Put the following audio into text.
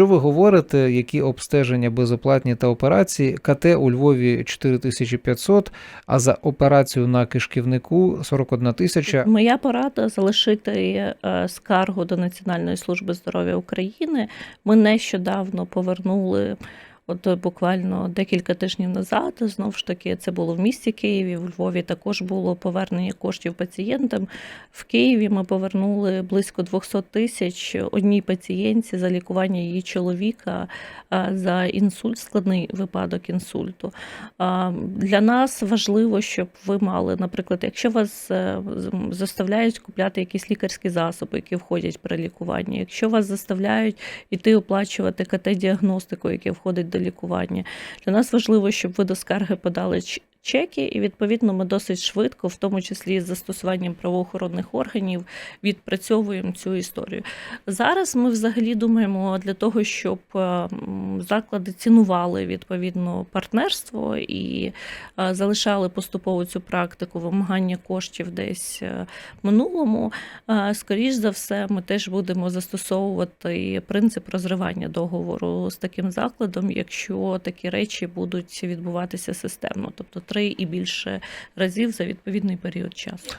Що ви говорите, які обстеження безоплатні та операції? КТ у Львові 4500, а за операцію на кишківнику 41 тисяча. Моя порада залишити е, скаргу до Національної служби здоров'я України. Ми нещодавно повернули. От е, буквально декілька тижнів назад, знову ж таки, це було в місті Києві. В Львові також було повернення коштів пацієнтам. В Києві ми повернули близько 200 тисяч одній пацієнтці за лікування її чоловіка за інсульт, складний випадок інсульту. Для нас важливо, щоб ви мали, наприклад, якщо вас е, заставляють купляти якісь лікарські засоби, які входять при лікуванні, якщо вас заставляють іти оплачувати КТ-діагностику, яка входить до лікування, для нас важливо, щоб ви до скарги подали чеки, і відповідно ми досить швидко, в тому числі з застосуванням правоохоронних органів, відпрацьовуємо цю історію. Зараз ми взагалі думаємо для того, щоб е, заклади цінували відповідно партнерство і е, залишали поступово цю практику вимагання коштів десь е, минулому. Скоріш за все, ми теж будемо застосовувати принцип розривання договору з таким закладом, якщо такі речі будуть відбуватися системно, тобто три і більше разів за відповідний період часу.